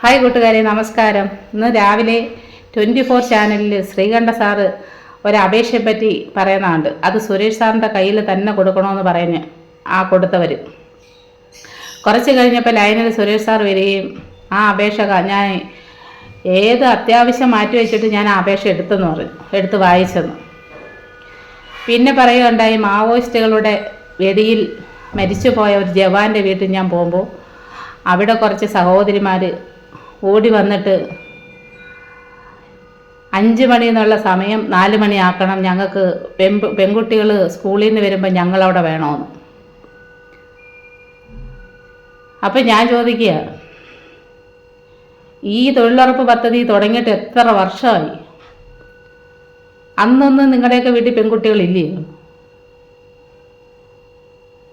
Hi കൂട്ടുകാരെ നമസ്കാരം. ഇന്ന് രാവിലെ ട്വന്റി ഫോർ ചാനലിൽ ശ്രീകണ്ഠ സാറ് ഒരപേക്ഷയെ പറ്റി പറയുന്നുണ്ട്. അത് സുരേഷ് സാറിന്റെ കയ്യിൽ തന്നെ കൊടുക്കണമെന്ന് പറഞ്ഞ് ആ കൊടുത്തവർ കുറച്ച് കഴിഞ്ഞപ്പോൾ ലൈനിൽ സുരേഷ് സാർ വരികയും ആ അപേക്ഷ ഞാൻ ഏത് അത്യാവശ്യം മാറ്റി വെച്ചിട്ട് ഞാൻ ആ അപേക്ഷ എടുത്തെന്ന് പറഞ്ഞു. എടുത്ത് വായിച്ചെന്ന്. പിന്നെ പറയുകയുണ്ടായി മാവോയിസ്റ്റുകളുടെ വെടിയിൽ മരിച്ചുപോയ ഒരു ജവാന്റെ വീട്ടിൽ ഞാൻ പോകുമ്പോൾ അവിടെ കുറച്ച് സഹോദരിമാർ ഓടി വന്നിട്ട് അഞ്ച് മണി എന്നുള്ള സമയം നാല് മണിയാക്കണം ഞങ്ങൾക്ക് പെൺ പെൺകുട്ടികൾ സ്കൂളിൽ നിന്ന് വരുമ്പോൾ ഞങ്ങളവിടെ വേണമെന്ന് അപ്പം ഞാൻ ചോദിക്കുക ഈ തൊഴിലുറപ്പ് പദ്ധതി തുടങ്ങിയിട്ട് എത്ര വർഷമായി? അന്നൊന്നും നിങ്ങളുടെയൊക്കെ വീട്ടിൽ പെൺകുട്ടികളില്ലയോ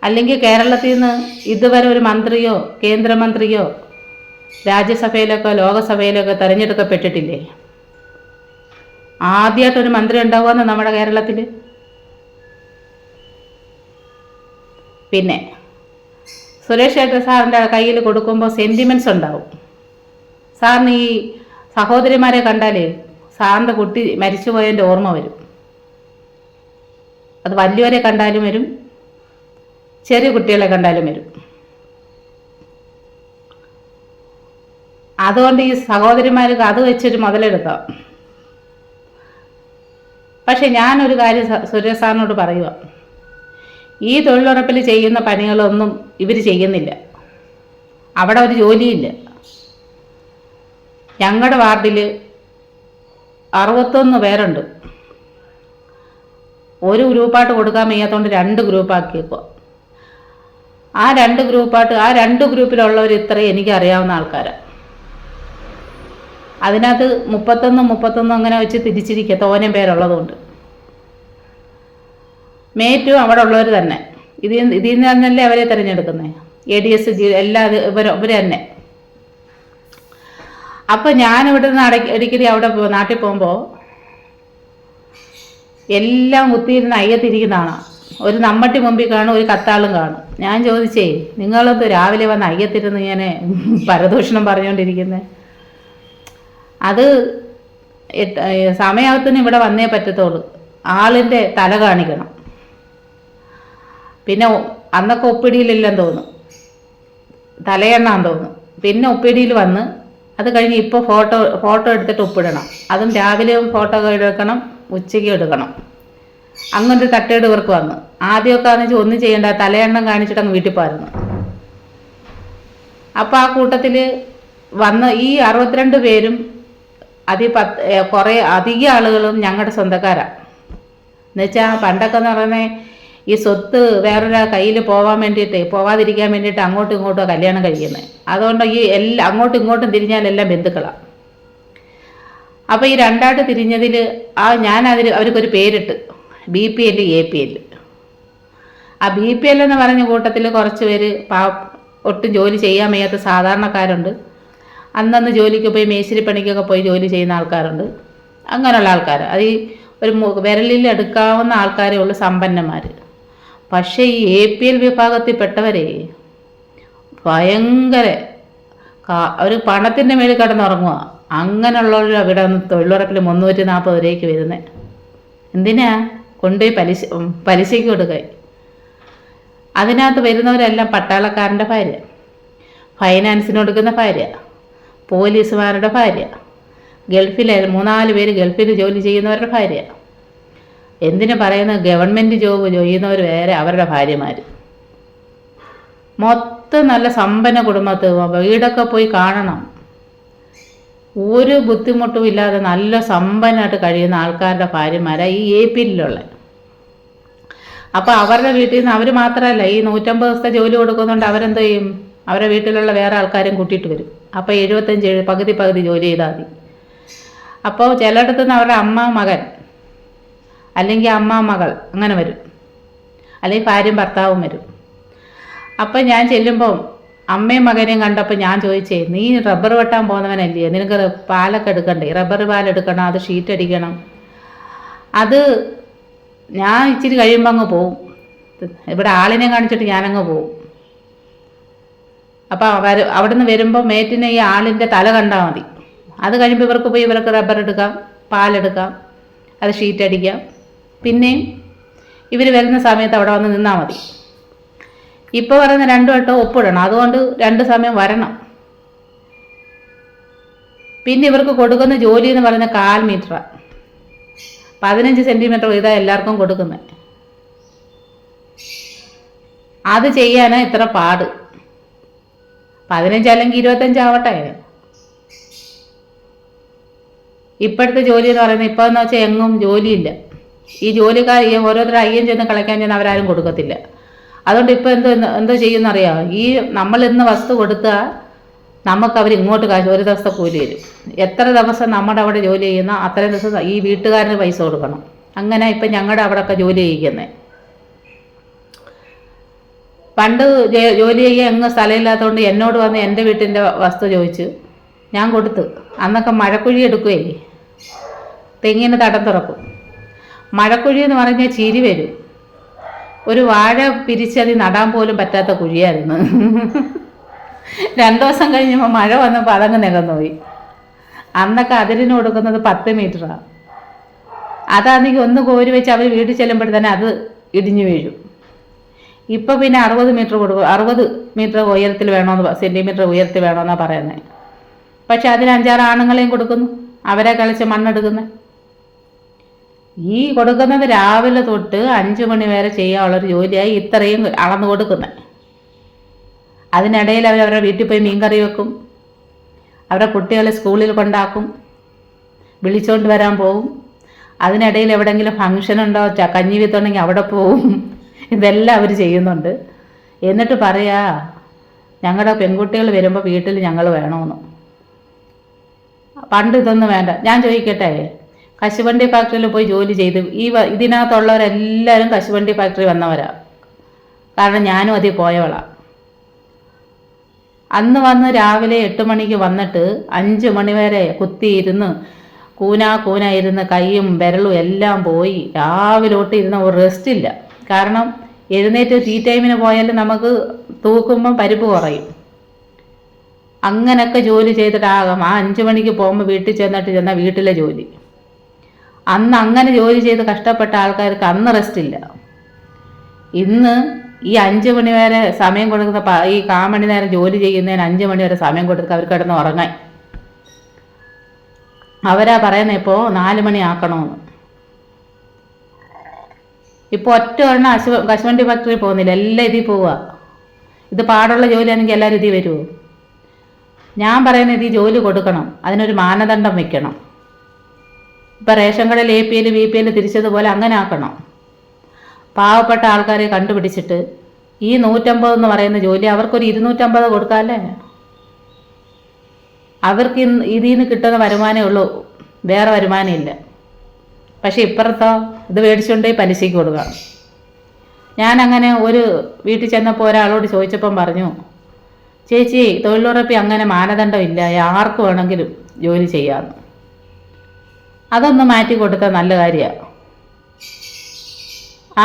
അല്ലെങ്കിൽ കേരളത്തിൽ നിന്ന് ഇതുവരെ ഒരു മന്ത്രിയോ കേന്ദ്രമന്ത്രിയോ രാജ്യസഭയിലൊക്കെ ലോകസഭയിലൊക്കെ തെരഞ്ഞെടുക്കപ്പെട്ടിട്ടില്ലേ? ആദ്യമായിട്ടൊരു മന്ത്രി ഉണ്ടാവുമെന്ന് നമ്മുടെ കേരളത്തിൽ പിന്നെ സുരേഷ് ഏട്ടൻ സാറിന്റെ കയ്യിൽ കൊടുക്കുമ്പോൾ സെന്റിമെന്റ്സ് ഉണ്ടാവും. സാറിന് ഈ സഹോദരിമാരെ കണ്ടാൽ സാറിന്റെ കുട്ടി മരിച്ചു പോയതിന്റെ ഓർമ്മ വരും. അത് വലിയവരെ കണ്ടാലും വരും ചെറിയ കുട്ടികളെ കണ്ടാലും വരും. അതുകൊണ്ട് ഈ സഹോദരിമാർക്ക് അത് വെച്ചൊരു മുതലെടുക്കാം. പക്ഷെ ഞാനൊരു കാര്യം സുരേഷ് സാറിനോട് പറയുക ഈ തൊഴിലുറപ്പിൽ ചെയ്യുന്ന പണികളൊന്നും ഇവർ ചെയ്യുന്നില്ല. അവിടെ ഒരു ജോലിയില്ല. ഞങ്ങളുടെ വാർഡിൽ അറുപത്തൊന്ന് പേരുണ്ട്. ഒരു ഗ്രൂപ്പായിട്ട് കൊടുക്കാൻ വയ്യാത്തതുകൊണ്ട് രണ്ട് ഗ്രൂപ്പാക്കിയപ്പോൾ ആ രണ്ട് ഗ്രൂപ്പായിട്ട് ആ രണ്ട് ഗ്രൂപ്പിലുള്ളവർ ഇത്രയും എനിക്കറിയാവുന്ന ആൾക്കാരാണ് അതിനകത്ത് മുപ്പത്തൊന്ന് മുപ്പത്തൊന്ന് അങ്ങനെ വെച്ച് തിരിച്ചിരിക്കുക. തോനെ പേരുള്ളതുകൊണ്ട്. മേറ്റും അവിടെ ഉള്ളവർ തന്നെ. ഇതിൽ ഇതിൽ നിന്ന് തന്നെയല്ലേ അവരെ തിരഞ്ഞെടുക്കുന്നത് എ ഡി എസ് ജി എല്ലാ ഇവർ ഇവർ തന്നെ. അപ്പം ഞാൻ നിന്ന് അട അടിക്കടി അവിടെ നാട്ടിൽ പോകുമ്പോൾ എല്ലാം കുത്തിയിരുന്ന് അയ്യത്തിരിക്കുന്നതാണ് ഒരു നമ്മട്ടി മുമ്പിൽ കാണും ഒരു കത്താളും കാണും. ഞാൻ ചോദിച്ചേ നിങ്ങളത് രാവിലെ വന്ന് അയ്യത്തിരുന്ന് ഇങ്ങനെ പരദൂഷണം പറഞ്ഞുകൊണ്ടിരിക്കുന്നത് അത് സമയാവത്തിന് ഇവിടെ വന്നേ പറ്റത്തുള്ളൂ. ആളിന്റെ തല കാണിക്കണം. പിന്നെ അന്നൊക്കെ ഒപ്പിടിയിലില്ലെന്ന് തോന്നുന്നു തലയെണ്ണാൻ തോന്നുന്നു പിന്നെ ഒപ്പിടിയിൽ വന്ന് അത് കഴിഞ്ഞ് ഇപ്പോൾ ഫോട്ടോ ഫോട്ടോ എടുത്തിട്ട് ഒപ്പിടണം. അതും രാവിലെ ഫോട്ടോ എടുക്കണം ഉച്ചയ്ക്ക് എടുക്കണം. അങ്ങനൊരു തട്ടേട് ഇവർക്ക് വന്നു. ആദ്യമൊക്കെ ആണെന്ന് വെച്ചാൽ ഒന്നും ചെയ്യണ്ട തലയെണ്ണം കാണിച്ചിട്ട് അങ്ങ് വീട്ടിൽ പോയിരുന്നു അപ്പോൾ ആ കൂട്ടത്തിൽ വന്ന ഈ അറുപത്തിരണ്ട് പേരും അതി പത്ത് കുറേ അധികം ആളുകളും ഞങ്ങളുടെ സ്വന്തക്കാരാണ് എന്നുവെച്ചാൽ പണ്ടൊക്കെ എന്ന് പറയുന്നത് ഈ സ്വത്ത് വേറൊരാ കയ്യിൽ പോകാൻ വേണ്ടിയിട്ട് പോവാതിരിക്കാൻ വേണ്ടിയിട്ട് അങ്ങോട്ടും ഇങ്ങോട്ടും കല്യാണം കഴിക്കുന്നത് അതുകൊണ്ട് ഈ എല്ലാ അങ്ങോട്ടും ഇങ്ങോട്ടും തിരിഞ്ഞാലെല്ലാം ബന്ധുക്കളാണ് അപ്പോൾ ഈ രണ്ടായിട്ട് തിരിഞ്ഞതിൽ ആ ഞാൻ അതിൽ അവർക്കൊരു പേരിട്ട് B P L A P L ആ ബി പി എൽ എന്ന് പറഞ്ഞ കൂട്ടത്തിൽ കുറച്ച് പേര് പാ ഒട്ടും ജോലി ചെയ്യാൻ വയ്യാത്ത സാധാരണക്കാരുണ്ട്. അന്നന്ന് ജോലിക്ക് പോയി മേശിരി പണിക്കൊക്കെ പോയി ജോലി ചെയ്യുന്ന ആൾക്കാരുണ്ട്. അങ്ങനെയുള്ള ആൾക്കാർ അത് ഈ ഒരു വിരലിൽ എടുക്കാവുന്ന ആൾക്കാരേ ഉള്ളൂ സമ്പന്നന്മാർ പക്ഷേ ഈ എ പി എൽ വിഭാഗത്തിൽപ്പെട്ടവരെ ഭയങ്കര അവർ പണത്തിന്റെ മേളിൽ കിടന്നുറങ്ങുക അങ്ങനെയുള്ളവർ അവിടെ നിന്ന് തൊഴിലുറപ്പിൽ മുന്നൂറ്റി നാൽപ്പത് രൂപയ്ക്ക് വരുന്നത് എന്തിനാ? കൊണ്ടുപോയി പലിശ പലിശയ്ക്ക് കൊടുക്ക. അതിനകത്ത് വരുന്നവരെല്ലാം പട്ടാളക്കാരന്റെ ഭാര്യ. ഫൈനാൻസിന് കൊടുക്കുന്ന ഭാര്യ. പോലീസുമാരുടെ ഭാര്യ. ഗൾഫിലെ മൂന്നാൽ പേര് ഗൾഫിൽ ജോലി ചെയ്യുന്നവരുടെ ഭാര്യ. എന്തിനു പറയുന്ന ഗവൺമെന്റ് ജോബ് ചെയ്യുന്നവർ വേറെ അവരുടെ ഭാര്യമാർ മൊത്തം നല്ല സമ്പന്ന കുടുംബത്ത് വീടൊക്കെ പോയി കാണണം. ഒരു ബുദ്ധിമുട്ടും ഇല്ലാതെ നല്ല സമ്പന്നമായിട്ട് കഴിയുന്ന ആൾക്കാരുടെ ഭാര്യമാരാണ് ഈ എ പിയിലുള്ള അപ്പോൾ അവരുടെ വീട്ടിൽ നിന്ന് അവർ മാത്രമല്ല ഈ നൂറ്റമ്പത് ദിവസത്തെ ജോലി കൊടുക്കുന്നുണ്ട് അവരെന്ത് ചെയ്യും? അവരുടെ വീട്ടിലുള്ള വേറെ ആൾക്കാരും കൂട്ടിയിട്ട് വരും. അപ്പോൾ എഴുപത്തഞ്ച് എഴു- പകുതി പകുതി ജോലി ചെയ്താൽ മതി. അപ്പോൾ ചിലയിടത്തു നിന്ന് അവരുടെ അമ്മ മകൻ അല്ലെങ്കിൽ അമ്മ മകൾ അങ്ങനെ വരും. അല്ലെങ്കിൽ ഭാര്യയും ഭർത്താവും വരും. അപ്പം ഞാൻ ചെല്ലുമ്പോൾ അമ്മയും മകനെയും കണ്ടപ്പോൾ ഞാൻ ചോദിച്ചേ നീ റബ്ബർ വെട്ടാൻ പോകുന്നവനല്ലേ? നിനക്ക് പാലൊക്കെ എടുക്കണ്ടേ? റബ്ബർ പാലെടുക്കണം അത് ഷീറ്റ് അടിക്കണം. അത് ഞാൻ ഇച്ചിരി കഴിയുമ്പോൾ അങ്ങ് പോവും. ഇവിടെ ആളിനെ കാണിച്ചിട്ട് ഞാനങ്ങ് പോവും. അപ്പോൾ അവർ അവിടുന്ന് വരുമ്പോൾ മേറ്റിനെ ഈ ആളിന്റെ തല കണ്ടാൽ മതി. അത് കഴിയുമ്പോൾ ഇവർക്ക് പോയി ഇവർക്ക് റബ്ബർ എടുക്കാം പാലെടുക്കാം അത് ഷീറ്റ് അടിക്കാം. പിന്നെയും ഇവർ വരുന്ന സമയത്ത് അവിടെ വന്ന് നിന്നാൽ മതി. ഇപ്പോൾ പറയുന്ന രണ്ടു വട്ടം ഒപ്പിടണം. അതുകൊണ്ട് രണ്ട് സമയം വരണം. പിന്നെ ഇവർക്ക് കൊടുക്കുന്ന ജോലി എന്ന് പറയുന്ന കാൽ മീറ്റർ പതിനഞ്ച് സെന്റിമീറ്റർ വീതം എല്ലാവർക്കും കൊടുക്കുന്നത് അത് ചെയ്യാനാണ് ഇത്ര പാട്. പതിനഞ്ച് അല്ലെങ്കിൽ ഇരുപത്തഞ്ചാവട്ടെ ഇപ്പോഴത്തെ ജോലി എന്ന് പറയുന്നത് ഇപ്പോൾ എന്ന് വെച്ചാൽ എങ്ങും ജോലിയില്ല. ഈ ജോലിക്കാർ ഓരോരുത്തർ അയ്യം ചെന്ന് കളിക്കാൻ ചെന്ന് അവരാരും കൊടുക്കത്തില്ല. അതുകൊണ്ട് ഇപ്പോൾ എന്ത് എന്തോ ചെയ്യുന്നറിയാമോ ഈ നമ്മൾ ഇന്ന് വസ്തു കൊടുത്താൽ നമുക്ക് അവർ ഇങ്ങോട്ട് കാശ് ഒരു ദിവസത്തെ കൂലി തരും. എത്ര ദിവസം നമ്മുടെ അവിടെ ജോലി ചെയ്യുന്ന അത്രയും ദിവസം ഈ വീട്ടുകാരന് പൈസ കൊടുക്കണം. അങ്ങനെ ഇപ്പം ഞങ്ങളുടെ അവിടെയൊക്കെ ജോലി ചെയ്യിക്കുന്നത് പണ്ട് ജോലി ചെയ്യാൻ എങ്ങും സ്ഥലമില്ലാത്തതുകൊണ്ട് എന്നോട് വന്ന് എന്റെ വീട്ടിന്റെ വസ്തു ചോദിച്ചു. ഞാൻ കൊടുത്തു. അന്നൊക്കെ മഴക്കുഴി എടുക്കുകയില്ലേ തെങ്ങിന് തടം തുറക്കും. മഴക്കുഴി എന്ന് പറഞ്ഞാൽ ചിരി വരും. ഒരു വാഴ പിരിച്ചതി നടാൻ പോലും പറ്റാത്ത കുഴിയായിരുന്നു. രണ്ടു ദിവസം കഴിഞ്ഞപ്പോൾ മഴ വന്നപ്പോൾ അതങ്ങ് നികന്നുപോയി അന്നൊക്കെ അതിരിന് കൊടുക്കുന്നത് പത്ത് മീറ്ററാണ് അതാണെങ്കിൽ ഒന്ന് കോരി വെച്ച് അവർ വീട്ടിൽ തന്നെ അത് ഇടിഞ്ഞു വീഴും. ഇപ്പോൾ പിന്നെ അറുപത് മീറ്റർ കൊടുക്കും അറുപത് മീറ്റർ ഉയരത്തിൽ വേണമെന്ന് സെന്റിമീറ്റർ ഉയരത്തിൽ വേണമെന്നാണ് പറയുന്നത് പക്ഷെ അതിന് അഞ്ചാറ് ആണുങ്ങളെയും കൊടുക്കുന്നു. അവരെ കളിച്ച് മണ്ണെടുക്കുന്നത് ഈ കൊടുക്കുന്നത് രാവിലെ തൊട്ട് അഞ്ച് മണി വരെ ചെയ്യാനുള്ളൊരു ജോലിയായി ഇത്രയും അളന്നു കൊടുക്കുന്നത് അതിനിടയിൽ അവർ അവരുടെ വീട്ടിൽ പോയി മീൻകറി വെക്കും. അവരുടെ കുട്ടികളെ സ്കൂളിൽ കൊണ്ടാക്കും. വിളിച്ചുകൊണ്ട് വരാൻ പോകും അതിനിടയിൽ എവിടെയെങ്കിലും ഫംഗ്ഷൻ ഉണ്ടോ കഞ്ഞി വിത്തുണ്ടെങ്കിൽ അവിടെ പോവും. ഇതെല്ലാം അവർ ചെയ്യുന്നുണ്ട്. എന്നിട്ട് പറയാ ഞങ്ങളുടെ പെൺകുട്ടികൾ വരുമ്പോൾ വീട്ടിൽ ഞങ്ങൾ വേണമെന്ന് പണ്ട് ഇതൊന്നും വേണ്ട. ഞാൻ ചോദിക്കട്ടെ കശുവണ്ടി ഫാക്ടറിയിൽ പോയി ജോലി ചെയ്ത് ഈ ഇതിനകത്തുള്ളവരെല്ലാവരും കശുവണ്ടി ഫാക്ടറി വന്നവരാ. കാരണം ഞാനും അതിൽ പോയവളാണ് അന്ന് വന്ന് രാവിലെ എട്ട് മണിക്ക് വന്നിട്ട് അഞ്ച് മണി വരെ കുത്തിയിരുന്ന് കൂനാ കൂന ഇരുന്ന് കൈയും വിരലും എല്ലാം പോയി. രാവിലോട്ട് ഇരുന്ന ഒരു റെസ്റ്റ് ഇല്ല. കാരണം എഴുന്നേറ്റ് ടീ ടൈമിന് പോയാൽ നമുക്ക് തൂക്കുമ്പം പരിപ്പ് കുറയും. അങ്ങനൊക്കെ ജോലി ചെയ്തിട്ടാകാം. ആ അഞ്ച് മണിക്ക് പോകുമ്പോൾ വീട്ടിൽ ചെന്നിട്ട് ചെന്നാൽ വീട്ടിലെ ജോലി. അന്ന് അങ്ങനെ ജോലി ചെയ്ത് കഷ്ടപ്പെട്ട ആൾക്കാർക്ക് അന്ന് റെസ്റ്റ് ഇല്ല. ഇന്ന് ഈ അഞ്ച് മണി വരെ സമയം കൊടുക്കുന്ന ഈ കാമണി നേരം ജോലി ചെയ്യുന്നതിന് അഞ്ച് മണി വരെ സമയം കൊടുത്ത് അവർ കിടന്ന് ഉറങ്ങാൻ. അവരാ പറയുന്നത് ഇപ്പോൾ നാല് മണി ആക്കണമെന്ന് ഇപ്പോൾ ഒറ്റ ഒരെണ്ണം അശു കശുവണ്ടി ഫാക്ടറി പോകുന്നില്ല. എല്ലാം ഇതിൽ പോവുക ഇത് പാടുള്ള ജോലിയാണെങ്കിൽ എല്ലാവരും ഇതിൽ വരുമോ ഞാൻ പറയുന്ന ഇതിൽ ജോലി കൊടുക്കണം. അതിനൊരു മാനദണ്ഡം വെക്കണം. ഇപ്പം റേഷൻ കടയിൽ A P L B P L തിരിച്ചതുപോലെ അങ്ങനെ ആക്കണം. പാവപ്പെട്ട ആൾക്കാരെ കണ്ടുപിടിച്ചിട്ട് ഈ നൂറ്റമ്പത് എന്ന് പറയുന്ന ജോലി അവർക്കൊരു ഇരുന്നൂറ്റമ്പത് കൊടുക്കാമല്ലേ അവർക്ക് ഇതിൽ നിന്ന് കിട്ടുന്ന വരുമാനമേ ഉള്ളൂ. വേറെ വരുമാനമില്ല പക്ഷെ ഇപ്പുറത്തോ ഇത് മേടിച്ചുകൊണ്ടേ പലിശയ്ക്ക് കൊടുക്കാം ഞാൻ അങ്ങനെ ഒരു വീട്ടിൽ ചെന്നപ്പോൾ ഒരാളോട് ചോദിച്ചപ്പം പറഞ്ഞു ചേച്ചി തൊഴിലുറപ്പി അങ്ങനെ മാനദണ്ഡം ഇല്ല. ആർക്ക് വേണമെങ്കിലും ജോലി ചെയ്യാമെന്ന് അതൊന്ന് മാറ്റി കൊടുത്താൽ നല്ല കാര്യമാണ്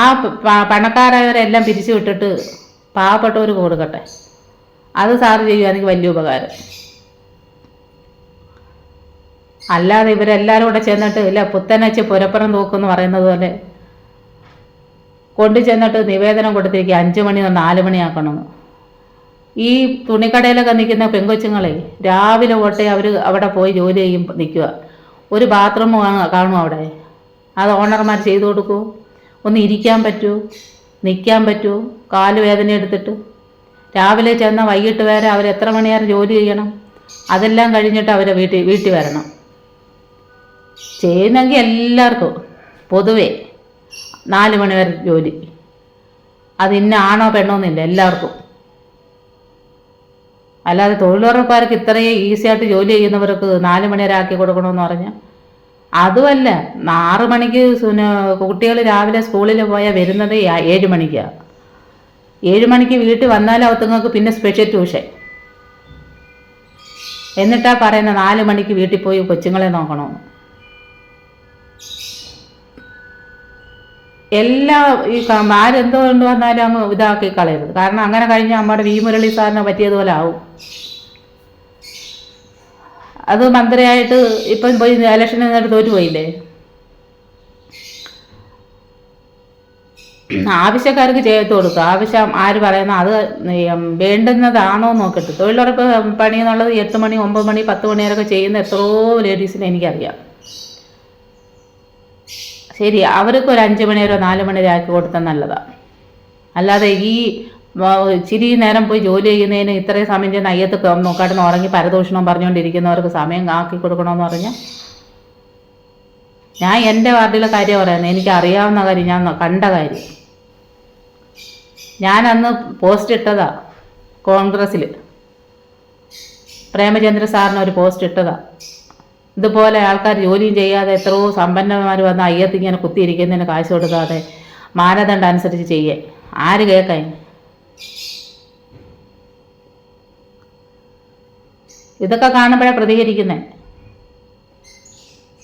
ആ പണക്കാരായവരെല്ലാം പിരിച്ചു വിട്ടിട്ട് പാവപ്പെട്ടവർ കൊടുക്കട്ടെ. അത് സാറ് ചെയ്യുകയാണെങ്കിൽ വലിയ ഉപകാരം. അല്ലാതെ ഇവരെല്ലാവരും കൂടെ ചെന്നിട്ട് ഇല്ല പുത്തനച്ച് പുരപ്പുറം തൂക്കെന്ന് പറയുന്നത് പോലെ കൊണ്ടു ചെന്നിട്ട് നിവേദനം കൊടുത്തിരിക്കുക അഞ്ച് മണി നാല് മണിയാക്കണമെന്ന് ഈ തുണിക്കടയിലൊക്കെ നിൽക്കുന്ന പെങ്കൊച്ചുങ്ങളെ രാവിലെ ഓട്ടെ അവർ അവിടെ പോയി ജോലി ചെയ്യും നിൽക്കുക. ഒരു ബാത്റൂം കാണും അവിടെ? അത് ഓണർമാർ ചെയ്തു കൊടുക്കൂ. ഒന്ന് ഇരിക്കാൻ പറ്റൂ നിൽക്കാൻ പറ്റൂ കാൽ വേദന എടുത്തിട്ട്. രാവിലെ ചെന്ന വൈകിട്ട് വരെ അവർ എത്ര മണിയാറ് ജോലി ചെയ്യണം. അതെല്ലാം കഴിഞ്ഞിട്ട് അവരെ വീട്ടിൽ വീട്ടിൽ വരണം. ചെയ്യുന്നെങ്കിൽ എല്ലാവർക്കും പൊതുവെ നാല് മണി വരെ ജോലി. അത് ഇന്ന ആണോ പെണ്ണോ എന്നില്ല എല്ലാവർക്കും. അല്ലാതെ തൊഴിലുറപ്പുകാർക്ക് ഇത്രയും ഈസി ആയിട്ട് ജോലി ചെയ്യുന്നവർക്ക് നാല് മണി വരെ ആക്കി കൊടുക്കണമെന്ന് പറഞ്ഞാൽ അതുമല്ല ആറ് മണിക്ക് കുട്ടികൾ രാവിലെ സ്കൂളിൽ പോയാൽ വരുന്നത് ഏഴ് മണിക്കാണ് ഏഴ് മണിക്ക് വീട്ടിൽ വന്നാൽ അവത്തുങ്ങൾക്ക് പിന്നെ സ്പെഷ്യൽ ട്യൂഷൻ എന്നിട്ടാ പറയുന്നത് നാല് മണിക്ക് വീട്ടിൽ പോയി കൊച്ചുങ്ങളെ നോക്കണമെന്ന് എല്ലാ ഈ ആരെന്തോ കൊണ്ട് വന്നാലും അങ്ങ് ഇതാക്കി കളയരുത്. കാരണം അങ്ങനെ കഴിഞ്ഞാൽ നമ്മുടെ വി മുരളി സാറിന് പറ്റിയതുപോലെ ആവും. അത് മന്ത്രിയായിട്ട് ഇപ്പം പോയി ഇലക്ഷൻ നിന്നിട്ട് തോറ്റു പോയില്ലേ? ആവശ്യക്കാർക്ക് ചെയ്തു കൊടുക്കുക. ആവശ്യം ആര് പറയുന്ന അത് വേണ്ടുന്നതാണോ നോക്കിട്ട്. തൊഴിലുറപ്പ് പണി എന്നുള്ളത് എട്ട് മണി ഒമ്പത് മണി പത്ത് മണി വരെയൊക്കെ ചെയ്യുന്ന എത്രയോ ലേഡീസിനെ എനിക്കറിയാം. ശരി അവർക്ക് ഒരു അഞ്ച് മണി വരെ നാല് മണി വരെ ആക്കി കൊടുത്താൽ നല്ലതാണ് അല്ലാതെ ഈ ചിരി നേരം പോയി ജോലി ചെയ്യുന്നതിന് ഇത്രയും സമയം ചെന്ന് അയ്യത്ത് നോക്കാട്ടെന്ന് ഉറങ്ങി പരദൂഷണം പറഞ്ഞുകൊണ്ടിരിക്കുന്നവർക്ക് സമയം ആക്കി കൊടുക്കണമെന്ന് പറഞ്ഞാൽ ഞാൻ എന്റെ വാർഡിലെ കാര്യം പറയുന്നത് എനിക്ക് അറിയാവുന്ന കാര്യം ഞാൻ കണ്ട കാര്യം. ഞാൻ അന്ന് പോസ്റ്റ് ഇട്ടതാ കോൺഗ്രസ്സിൽ പ്രേമചന്ദ്ര സാറിന് ഒരു പോസ്റ്റ് ഇട്ടതാ. ഇതുപോലെ ആൾക്കാർ ജോലിയും ചെയ്യാതെ എത്രയോ സമ്പന്നന്മാർ വന്ന് അയ്യത്ത് ഇങ്ങനെ കുത്തിയിരിക്കുന്നതിന് കാശ് കൊടുക്കാതെ മാനദണ്ഡം അനുസരിച്ച് ചെയ്യേ. ആര് കേൾക്കാൻ? ഇതൊക്കെ കാണുമ്പോഴാണ് പ്രതികരിക്കുന്നത്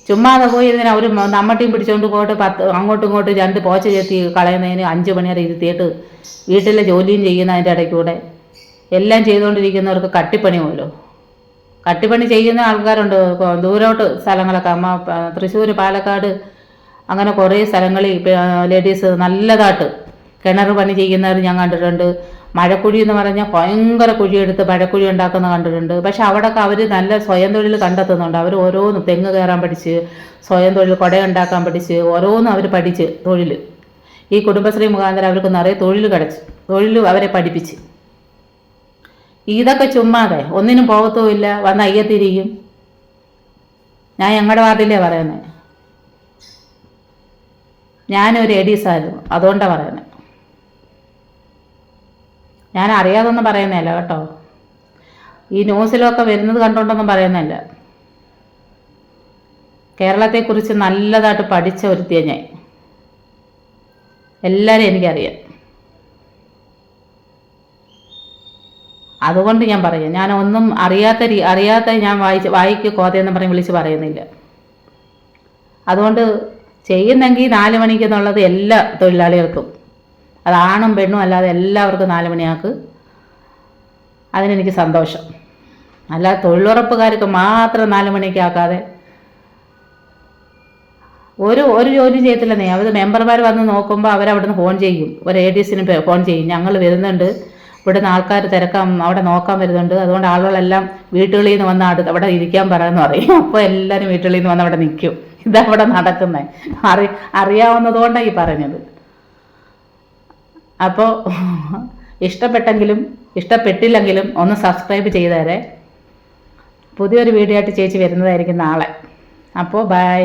ചുമ്മാതെ പോയി ഇതിനെ അവർ നമ്മട്ടിയും പിടിച്ചുകൊണ്ട് പോയിട്ട് പത്ത് അങ്ങോട്ടും ഇങ്ങോട്ടും രണ്ട് പോച്ച ചെത്തി കളയുന്നതിന് അഞ്ച് മണിവരെ ഇരുത്തിയിട്ട് വീട്ടിലെ ജോലിയും ചെയ്യുന്നതിന്റെ ഇടയ്ക്കൂടെ എല്ലാം ചെയ്തുകൊണ്ടിരിക്കുന്നവർക്ക് കട്ടിപ്പണിയുമല്ലോ കട്ടിപ്പണി ചെയ്യുന്ന ആൾക്കാരുണ്ട്. ദൂരോട്ട് സ്ഥലങ്ങളൊക്കെ. അമ്മ തൃശ്ശൂർ പാലക്കാട് അങ്ങനെ കുറേ സ്ഥലങ്ങളിൽ ലേഡീസ് നല്ലതായിട്ട് കിണർ പണി ചെയ്യുന്നവർ ഞാൻ കണ്ടിട്ടുണ്ട്. മഴക്കുഴി എന്ന് പറഞ്ഞാൽ ഭയങ്കര കുഴിയെടുത്ത് മഴക്കുഴി ഉണ്ടാക്കുന്ന കണ്ടിട്ടുണ്ട്. പക്ഷെ അവിടെയൊക്കെ അവർ നല്ല സ്വയം തൊഴിൽ കണ്ടെത്തുന്നുണ്ട്. അവർ ഓരോന്നും തെങ്ങ് കയറാൻ പഠിച്ച് സ്വയം തൊഴിൽ കുട ഉണ്ടാക്കാൻ പഠിച്ച് ഓരോന്നും അവർ പഠിച്ച് തൊഴിൽ ഈ കുടുംബശ്രീ മുഖാന്തരം അവർക്ക് നിറയെ തൊഴിൽ കിടച്ചു തൊഴിൽ അവരെ പഠിപ്പിച്ച്. ഇതൊക്കെ ചുമ്മാതെ ഒന്നിനും പോകത്തുമില്ല വന്ന് അയ്യത്തിരിക്കും. ഞാൻ ഞങ്ങളുടെ വാർഡിലേ പറയുന്നത് ഞാനൊരു എഡീസായിരുന്നു അതുകൊണ്ടാണ് പറയുന്നത് ഞാൻ അറിയാതൊന്നും പറയുന്നതല്ല കേട്ടോ. ഈ ന്യൂസിലൊക്കെ വരുന്നത് കണ്ടുകൊണ്ടൊന്നും പറയുന്നതല്ല കേരളത്തെക്കുറിച്ച് നല്ലതായിട്ട് പഠിച്ച ഒരുത്തിയ ഞാൻ. എല്ലാവരും എനിക്കറിയാം. അതുകൊണ്ട് ഞാൻ പറയാം ഞാൻ ഒന്നും അറിയാത്ത രീ അറിയാത്ത ഞാൻ വായിച്ച് വായിക്ക് കോതയെന്ന് പറഞ്ഞ് വിളിച്ച് പറയുന്നില്ല. അതുകൊണ്ട് ചെയ്യുന്നെങ്കിൽ നാല് മണിക്ക് എന്നുള്ളത് എല്ലാ തൊഴിലാളികൾക്കും. അത് ആണും പെണ്ണും അല്ലാതെ എല്ലാവർക്കും നാല് മണിയാക്ക്. അതിനെനിക്ക് സന്തോഷം. അല്ലാതെ തൊഴിലുറപ്പുകാർക്ക് മാത്രം നാല് മണിക്ക് ആക്കാതെ ഒരു ഒരു ജോലി ചെയ്യത്തില്ലെന്നേ. അവർ മെമ്പർമാർ വന്ന് നോക്കുമ്പോൾ അവരവിടുന്ന് ഫോൺ ചെയ്യും. ഒരു എ ഡി എസിന് ഫോൺ ചെയ്യും. ഞങ്ങൾ വരുന്നുണ്ട്. ഇവിടുന്ന് ആൾക്കാർ തിരക്കാൻ അവിടെ നോക്കാൻ വരുന്നുണ്ട്. അതുകൊണ്ട് ആളുകളെല്ലാം വീട്ടുകളിൽ നിന്ന് വന്ന് അടുത്ത് അവിടെ ഇരിക്കാൻ പറയാമെന്ന് പറയും. അപ്പോൾ എല്ലാവരും വീട്ടുകളിൽ നിന്ന് വന്ന് അവിടെ നിൽക്കും. ഇതവിടെ നടക്കുന്നത് അറി അറിയാവുന്നതുകൊണ്ടാണ് ഈ പറഞ്ഞത്. അപ്പോൾ ഇഷ്ടപ്പെട്ടെങ്കിലും ഇഷ്ടപ്പെട്ടില്ലെങ്കിലും ഒന്ന് സബ്സ്ക്രൈബ് ചെയ്തേരെ. പുതിയൊരു വീഡിയോ ആയിട്ട് ചേച്ചി വരുന്നതായിരിക്കും നാളെ. അപ്പോൾ ബൈ.